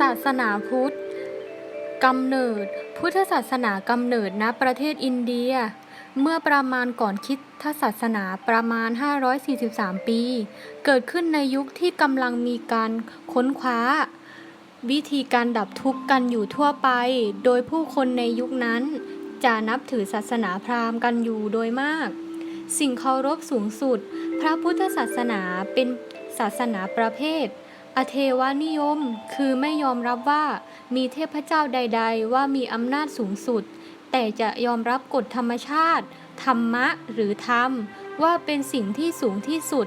ศาสนาพุทธกำเนิด พุทธศาสนากำเนิดณประเทศอินเดีย เมื่อประมาณก่อนคิดทศาสนาประมาณ 543 ปี เกิดขึ้นในยุคที่กำลังมีการค้นคว้า วิธีการดับทุกข์กันอยู่ทั่วไป โดยผู้คนในยุคนั้น จะนับถือศาสนาพราหมณ์กันอยู่โดยมาก สิ่งเคารพสูงสุด พระพุทธศาสนาเป็นศาสนาประเภท อเทวนิยม คือไม่ยอมรับว่ามีเทพเจ้าใด ๆ ว่ามีอำนาจสูงสุด แต่จะยอมรับกฎธรรมชาติ ธรรมะหรือธรรม ว่าเป็นสิ่งที่สูงที่สุด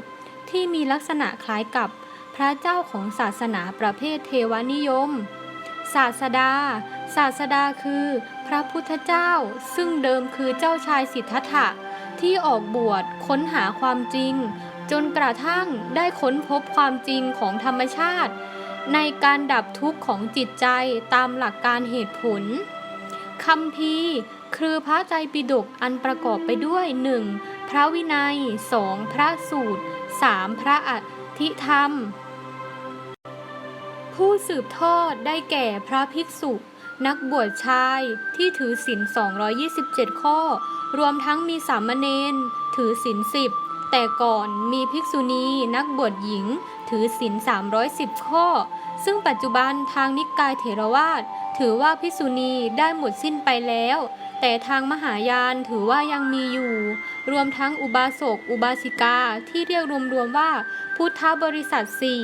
ที่มีลักษณะคล้ายกับพระเจ้าของศาสนาประเภทเทวนิยม ศาสดา ศาสดาคือ พระพุทธเจ้า ซึ่งเดิมคือเจ้าชายสิทธัตถะ ที่ออกบวชค้นหาความจริง จนกระทั่งได้ค้นพบความจริงของธรรมชาติ ในการดับทุกข์ของจิตใจตามหลักการเหตุผลคำพีคือพระไตรปิฎกอันประกอบไปด้วย 1. พระวินัย 2. พระสูตร 3. พระอธิธรรม ผู้สืบทอดได้แก่พระภิกษุ นักบวชชายที่ถือศีล227 ข้อ รวมทั้งมีสามเณรถือศีล10แต่ก่อนมีภิกษุณีนักบวชหญิง ถือศีล310 ข้อ ซึ่งปัจจุบันทางนิกายเถรวาทถือว่าภิกษุณีได้หมดสิ้นไปแล้ว แต่ทางมหายานถือว่ายังมีอยู่ รวมทั้งอุบาสกอุบาสิกาที่เรียกรวมๆว่าพุทธบริษัทสี่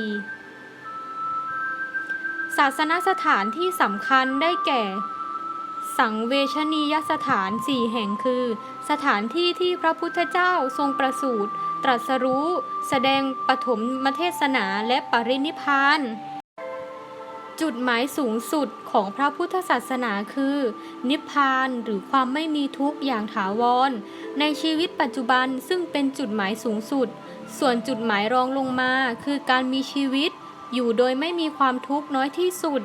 ศาสนสถานที่สำคัญได้แก่ สังเวชนียสถานสี่แห่งคือ สถานที่ที่พระพุทธเจ้าทรงประสูติตรัสรู้ แสดงปฐมมเทศนาและปรินิพพานจุดหมายสูงสุดของพระพุทธศาสนาคือ นิพพานหรือความไม่มีทุกข์อย่างถาวร ในชีวิตปัจจุบันซึ่งเป็นจุดหมายสูงสุด ส่วนจุดหมายรองลงมาคือการมีชีวิต อยู่โดยไม่มีความทุกข์น้อยที่สุด